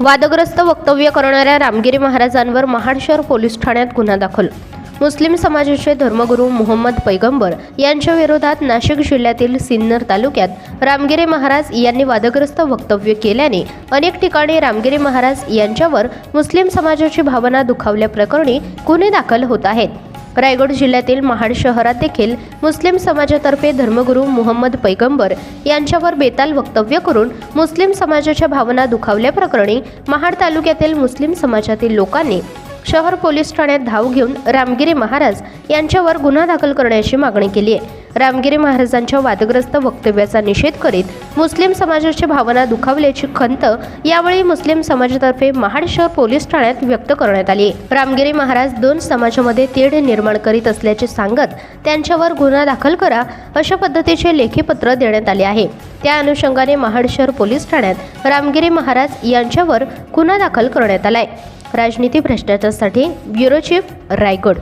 वादग्रस्त वक्तव्य करणाऱ्या रामगिरी महाराजांवर महाड शहर पोलीस ठाण्यात गुन्हा दाखल. मुस्लिम समाजाचे धर्मगुरू मोहम्मद पैगंबर यांच्या विरोधात नाशिक जिल्ह्यातील सिन्नर तालुक्यात रामगिरी महाराज यांनी वादग्रस्त वक्तव्य केल्याने अनेक ठिकाणी रामगिरी महाराज यांच्यावर मुस्लिम समाजाची भावना दुखावल्याप्रकरणी गुन्हे दाखल होत आहेत. रायगड जिल्ह्यातील महाड शहरात देखील मुस्लिम समाजातर्फे धर्मगुरू मुहम्मद पैगंबर यांच्यावर बेताल वक्तव्य करून मुस्लिम समाजाच्या भावना दुखावल्याप्रकरणी महाड तालुक्यातील मुस्लिम समाजातील लोकांनी शहर पोलीस ठाण्यात धाव घेऊन रामगिरी महाराज यांच्यावर गुन्हा दाखल करण्याची मागणी केली आहे. रामगिरी महाराजांच्या वादग्रस्त वक्तव्याचा निषेध करीत मुस्लिम समाजाची भावना दुखावल्याची खंत यावेळी मुस्लिम समाजातर्फे महाड शहर पोलीस ठाण्यात व्यक्त करण्यात आली. रामगिरी महाराज दोन समाजामध्ये तेढ निर्माण करीत असल्याचे सांगत त्यांच्यावर गुन्हा दाखल करा अशा पद्धतीचे लेखी पत्र देण्यात आले आहे. त्या अनुषंगाने महाड शहर पोलीस ठाण्यात रामगिरी महाराज यांच्यावर गुन्हा दाखल करण्यात आलाय. राजनीती भ्रष्टाचारासाठी ब्युरो चीफ रायगड